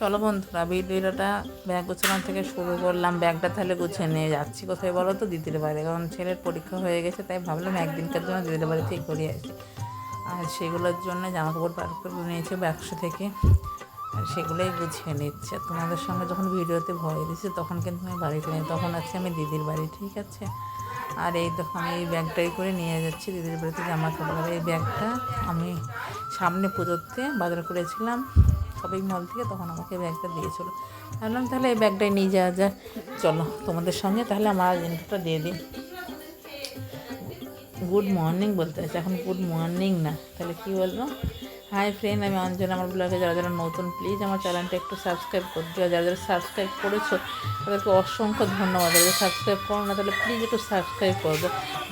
চলো বন্ধুরা, ভিডিওটা ব্যাগ গোছানো থেকে শুরু করলাম। ব্যাগটা তাহলে গুছিয়ে নিয়ে যাচ্ছি। কোথায় বলো তো? দিদির বাড়ি। কারণ ছেলের পরীক্ষা হয়ে গেছে, তাই ভাবলাম একদিনকার জন্য দিদির বাড়ি থেকে ঘুরে আসি। আর সেগুলোর জন্য জামা কাপড় বার করে নিয়েছে ব্যবসা থেকে। আর সেগুলোই গুছিয়ে নিচ্ছে। তোমাদের সঙ্গে যখন ভিডিওতে ভয় দিছি তখন কিন্তু আমি বাড়িতে নেই তখন আছি আমি দিদির বাড়ি, ঠিক আছে? আর এই দেখো, আমি এই ব্যাগটাই করে নিয়ে যাচ্ছি দিদির বাড়িতে জামা কাপড় এই ব্যাগটা আমি সামনে পুজোতে বাজার করেছিলাম। শপিং মল থেকে তখন আমাকে ব্যাগটা দিয়েছিলো। ভাবলাম তাহলে এই ব্যাগটাই নিয়ে যাওয়া যায় চলো তোমাদের সঙ্গে তাহলে আমার ইন্টারটা দিয়ে দিই। গুড মর্নিং বলতে হচ্ছে এখন গুড মর্নিং না। তাহলে কী বলব? হাই ফ্রেন্ড আমি অঞ্জনা, আমার ব্লগে যারা যারা নতুন প্লিজ আমার চ্যানেলটা একটু সাবস্ক্রাইব করে দিও। যারা যারা সাবস্ক্রাইব করেছ, তাদেরকে অসংখ্য ধন্যবাদ। যারা সাবস্ক্রাইব করো না, তাহলে প্লিজ একটু সাবস্ক্রাইব করব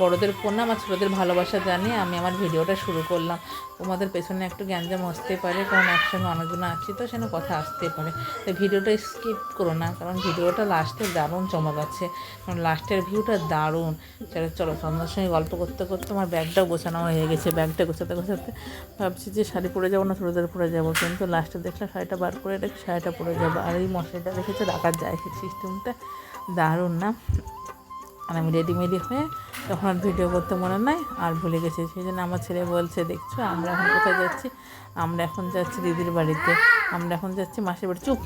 বড়োদের প্রণাম আর ছোটোদের ভালোবাসা জানিয়ে আমি আমার ভিডিওটা শুরু করলাম। তোমাদের পেছনে একটু গ্যাঞ্জাম আসতে পারে, কারণ একসঙ্গে অনেকজন আছি, তো সেখানে কথা আসতে পারে। তো ভিডিওটা স্কিপ করো না, কারণ ভিডিওটা লাস্টে দারুণ চমক আছে। কারণ লাস্টের ভিউটা দারুণ। চলো চলো, তোমাদের সঙ্গে গল্প করতে করতে আমার ব্যাগটাও গোছানো হয়ে গেছে। ব্যাগটা গোছাতে গোছাতে ভাবছি যে শাড়ি পরে যাব না, ছোটোদের পরে যাব। কিন্তু লাস্টে দেখলাম শাড়িটা বার করে রেখে শাড়িটা পরে যাব। আর এই মশারিটা রেখেছে রাখার যায় সিস্টেমটা দারুণ না? আর আমি রেডিমেডি হয়ে তখন আর ভিডিও করতে মনে নাই, আর ভুলে গেছি। সেই জন্য আমার ছেলে বলছে, দেখছ, আমরা এখন কোথায় যাচ্ছি? আমরা এখন যাচ্ছি দিদির বাড়িতে। আমরা এখন যাচ্ছি মাসির বাড়ি। চুপ!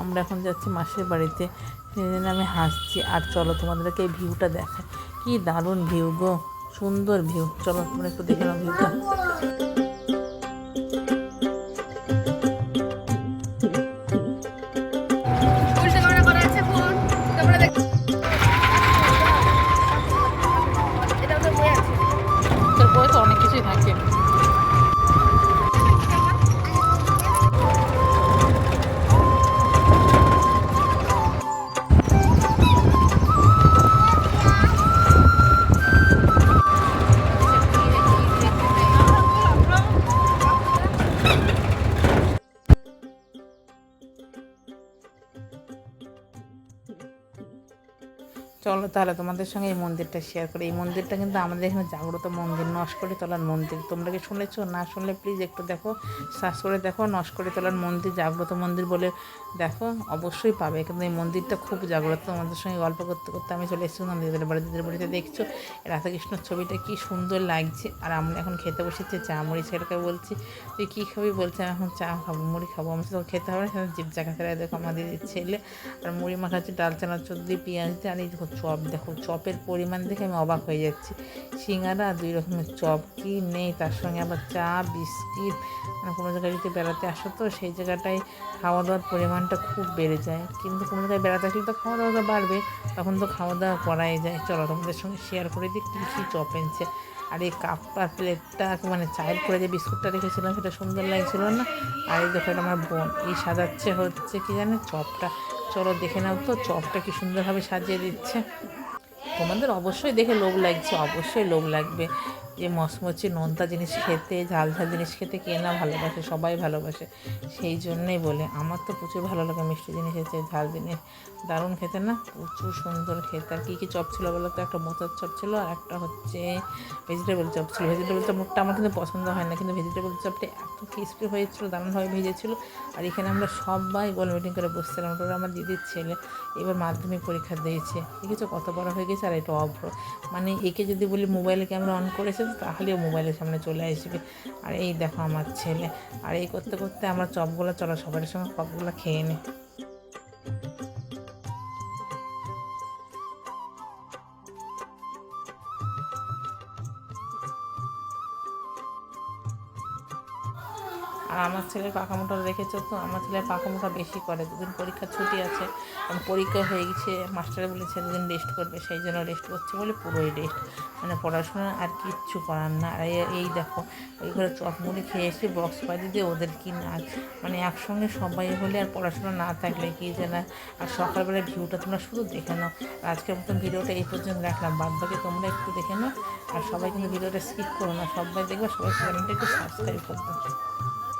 আমরা এখন যাচ্ছি মাসির বাড়িতে। সেই জন্য আমি হাসছি। আর চলো, তোমাদেরকে এই ভিউটা দেখায় কী দারুণ ভিউ গো! সুন্দর ভিউ চলো, তোমরা একটু দেখে নাও ভিউটা চলো তাহলে তোমাদের সঙ্গে এই মন্দিরটা শেয়ার করি। এই মন্দিরটা কিন্তু আমাদের এখানে জাগ্রত মন্দির নস্করি তলার মন্দির। তোমরা কি শুনেছো? না শুনলে প্লিজ একটু দেখো সার্চ করে দেখো নস্করি তলার মন্দির, জাগ্রত মন্দির বলে দেখো, অবশ্যই পাবে। কিন্তু এই মন্দিরটা খুব জাগ্রত, তোমাদের সঙ্গে গল্প করতে করতে আমি চলে এসেছিলাম দিদিদের বাড়ি, দিদিদের বাড়িতে দেখছ, রাধাকৃষ্ণর ছবিটা কি সুন্দর লাগছে। আর আমরা এখন খেতে বসেছি, চা মুড়ি ছেলেকে বলছি, তুই কী খাবি? বলছে, আমি এখন চা খাব, মুড়ি খাব। আমি তো খেতে হবে না? জিপ জায়গা ফেরাই দেখো আমাদের ছেলে। আর মুড়ি মাখাচ্ছে, ডাল চানা চর্দি পেঁয়াজ, দিয়ে আর এই চপ, দেখো চপের পরিমাণ দেখে আমি অবাক হয়ে যাচ্ছি। সিঙ্গারা দুই রকমের চপ, কি নেই? তার সঙ্গে আবার চা, বিস্কিট মানে কোনো জায়গায় যদি বেড়াতে আসো তো সেই জায়গাটায় খাওয়া দাওয়ার পরিমাণটা খুব বেড়ে যায়। কিন্তু কোনো জায়গায় বেড়াতে আসলে তো খাওয়া দাওয়াটা বাড়বে, তখন তো খাওয়া দাওয়া করাই যায়। চলো তোমাদের সঙ্গে শেয়ার করে দিই কী কী চপ এনেছে। আর এই কাপ আর প্লেটটা মানে চায়ের করে যে বিস্কুটটা রেখেছিলাম, সেটা সুন্দর লাগছিল না। আর এই দেখো আমার বোন, এই সাজাচ্ছে হচ্ছে কি জানে, চপটা। চলো দেখে নাও তো, চপটা কি সুন্দরভাবে সাজিয়ে দিচ্ছে। তোমাদের অবশ্যই দেখে লোভ লাগছে, অবশ্যই লোভ লাগবে। যে মচমচে নোনতা জিনিস খেতে ঝাল ঝাল জিনিস খেতে কে না ভালোবাসে, সবাই ভালোবাসে, সেই জন্যই বলে। আমার তো প্রচুর ভালো লাগে মিষ্টি জিনিস খেতে, ঝাল জিনিস। দারুণ খেতে না, প্রচুর সুন্দর খেতে। আর কী কী চপ ছিল বলো তো? একটা মোচার চপ ছিল আর একটা হচ্ছে ভেজিটেবল চপ ছিল। ভেজিটেবল চপটা আমার কিন্তু পছন্দ হয় না, কিন্তু ভেজিটেবল চপটা এত ক্রিস্পি হয়েছিল, দারুণভাবে ভেজেছিল। আর এখানে আমরা সবাই গোল মিটিং করে বসছিলাম, ওটা আমার দিদির ছেলে। এবার মাধ্যমিক পরীক্ষা দিয়েছে। দেখেছ কত বড় হয়ে গেছে আর এটা অভ্র। মানে একে যদি বলি মোবাইলে ক্যামেরা অন করেছে তাহলেও মোবাইলের সামনে চলে আসবে। আর এই দেখো আমার ছেলে। আর এই করতে করতে আমরা চপগুলো, চলো সবার সঙ্গে চপগুলো খেয়ে নিই আর আমার ছেলের পাকামোটা রেখেছো তো? আমার ছেলের পাকামোটা বেশি করে। দুদিন পরীক্ষার ছুটি আছে, পরীক্ষা হয়ে গেছে, মাস্টারে বলেছে দুদিন রেস্ট করবে, সেই জন্য রেস্ট করছে বলে পুরোই রেস্ট মানে পড়াশোনা আর কিচ্ছু করার না। আর এই- দেখো ওই ঘরে চপ মুড়ি খেয়ে এসে বক্স বাজি দিয়ে ওদের কি নাচ মানে একসঙ্গে সবাই হলে আর পড়াশোনা না থাকলে কি যে না আর সকালবেলা ভিউটা তোমরা শুধু দেখে নাও। আজকের মতন ভিডিওটা এই পর্যন্ত রাখলাম। বাদ বাকি তোমরা একটু দেখে নাও। আর সবাই কিন্তু ভিডিওটা স্কিপ করো না। সবাই দেখবে, সবাই চ্যানেলটা একটু সাবস্ক্রাইব করবে